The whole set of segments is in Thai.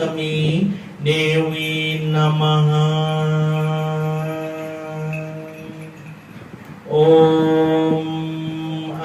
ศมีเดวีนมหาโอมไอ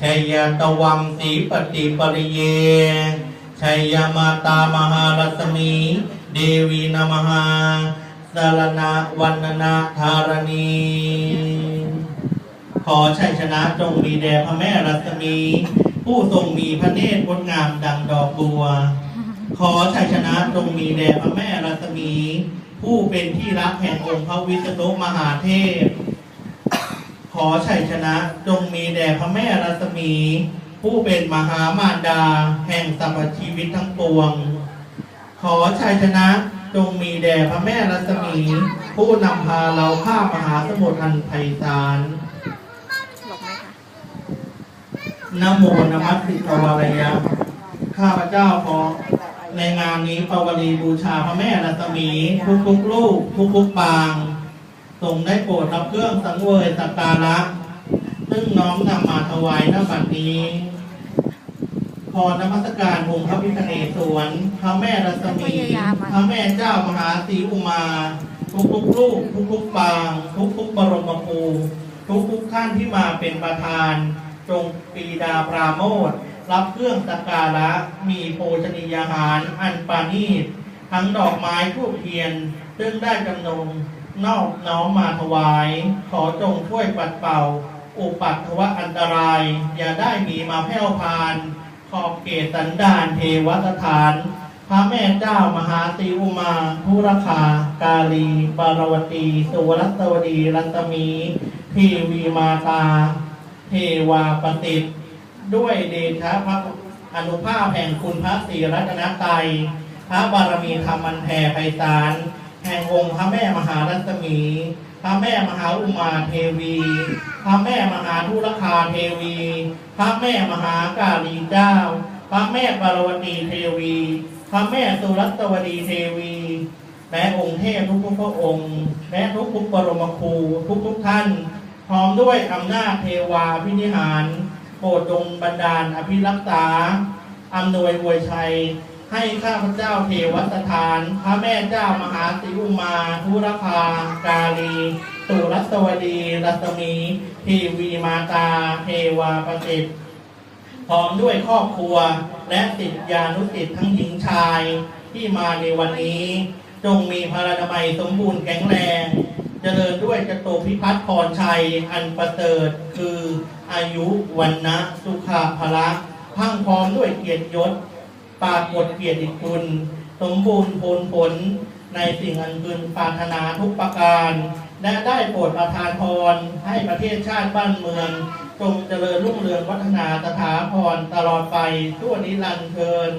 ชัยตวัมสีปฏิปริเยชัยมาตามหารัศมี เดวีนมหาสารณะวันนาธารณี ขอชัยชนะจงมีแด่พระแม่รัศมี ผู้ทรงมีพระเนตรงดงามดังดอกบัว ขอชัยชนะจงมีแด่พระแม่รัศมี ผู้เป็นที่รักแห่งองค์พระวิษณุมหาเทพ อชัยชนะจงมีแด่พระแม่รัศมี ผู้เป็นมหามารดา แห่งสรรพชีวิตทั้งปวง ขอชัยชนะจงมีแด่พระแม่รัศมี ผู้นำพาเราข้ามมหาสมุทรอันไพศาลนโมนมัสสิตวารยะข้าพเจ้าขอในงานนี้ปวารีบูชาพระแม่รัศมี ทุกทุกๆลูกทุกทุกๆปาง ทรงได้โปรดรับเครื่องสังเวยสักการะ ซึ่งน้อมนำมาถวายณบัดนี้พรนมัสการองค์พระพิฆเนศวรพระแม่รัศมี พระแม่เจ้ามหาศรีอุมา ทุกทุกๆลูกทุกทุกๆปาง ทุกทุกๆบรมครูทุกทุกๆท่านที่มาเป็นประธาน จงปีดาปราโมทรับเครื่องสักการะ มีโภชนียาหารอันปานีตทั้งดอกไม้ทูบเทียนซึ่งได้จำนง นอกน้อมมาถวาย ขอจงช่วยปัดเป่า อุปัตถวะอันตราย อย่าได้มีมาแผ่วพาน ขอบเขตสันดานเทวสถาน พระแม่เจ้ามหาติอุมาทุรคา กาลีบารวตี สุวรัตวดี รัตมี ทีวีมาตา เทวาปฏิตด้วยเดชะพระอนุภาพแห่งคุณพระศรีรัตนตรัยพระบารมีธรรมันแผ่ไพศาล แห่งองค์พระแม่มหารัศมี พระแม่มหาอุมาเทวี พระแม่มหาธุรคาเทวี พระแม่มหากาลีเจ้า พระแม่ปารวตีเทวี พระแม่สุรัตวดีเทวีแม้องค์เทพทุกๆพระองค์แม้ทุกๆบรมครูทุกๆท่าน พร้อมด้วยอำนาจเทวาพินิหารโปรดจงบันดาลอภิรักษาอำนวยอวยชัย ให้ข้าพเจ้าเทวสถาน พระแม่เจ้ามหาสิอุมาทุรภากาลีสุรัตวดีรัตมีเทวีมาตาเทวาประสิทธิ์พร้อมด้วยครอบครัวและศิษยานุศิษย์ทั้งหญิงชายที่มาในวันนี้ จงมีพลานามัยสมบูรณ์แข็งแรงเจริญด้วยจตุพิพัฒน์พรชัย อันประเสริฐคืออายุวันนะสุขาภละพังพร้อมด้วยเกียรติยศ ปรากฏเกียรติคุณ สมบูรณ์ผลผลในสิ่งอันพึงปรารถนาทุกประการ และได้โปรดประทานพรให้ประเทศชาติบ้านเมืองจงเจริญรุ่งเรืองวัฒนาสถาพรตลอดไปทั่วนิรันดร์เทิน